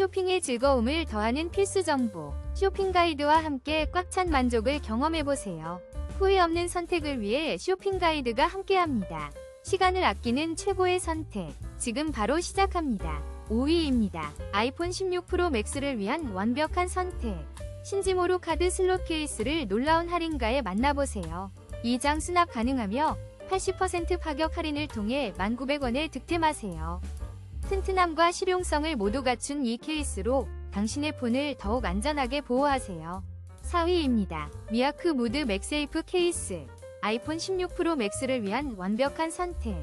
쇼핑의 즐거움을 더하는 필수 정보. 쇼핑 가이드와 함께 꽉 찬 만족을 경험해보세요. 후회 없는 선택을 위해 쇼핑 가이드가 함께합니다. 시간을 아끼는 최고의 선택. 지금 바로 시작합니다. 5위입니다. 아이폰 16 프로 맥스를 위한 완벽한 선택. 신지모로 카드 슬롯 케이스를 놀라운 할인가에 만나보세요. 2장 수납 가능하며 80% 파격 할인을 통해 1,900원에 득템하세요. 튼튼함과 실용성을 모두 갖춘 이 케이스로 당신의 폰을 더욱 안전하게 보호하세요. 4위입니다. 미아크 무드 맥세이프 케이스. 아이폰 16 프로 맥스를 위한 완벽한 선택.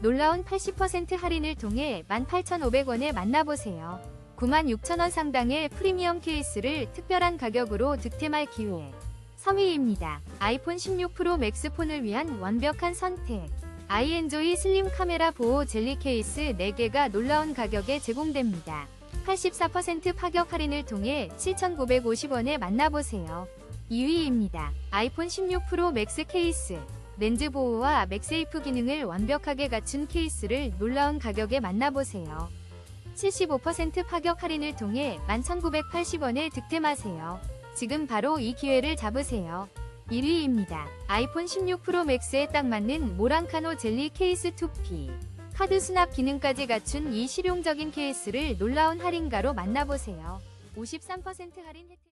놀라운 80% 할인을 통해 18,500원에 만나보세요. 96,000원 상당의 프리미엄 케이스를 특별한 가격으로 득템할 기회. 3위입니다. 아이폰 16 프로 맥스 폰을 위한 완벽한 선택. 아이엔조이 슬림 카메라 보호 젤리 케이스 4개가 놀라운 가격에 제공됩니다. 84% 파격 할인을 통해 7,950원에 만나보세요. 2위입니다. 아이폰 16 프로 맥스 케이스. 렌즈 보호와 맥세이프 기능을 완벽하게 갖춘 케이스를 놀라운 가격에 만나보세요. 75% 파격 할인을 통해 11,980원에 득템하세요. 지금 바로 이 기회를 잡으세요. 1위입니다. 아이폰 16 프로 맥스에 딱 맞는 모랑카노 젤리 케이스 2P. 카드 수납 기능까지 갖춘 이 실용적인 케이스를 놀라운 할인가로 만나보세요. 53% 할인 혜택.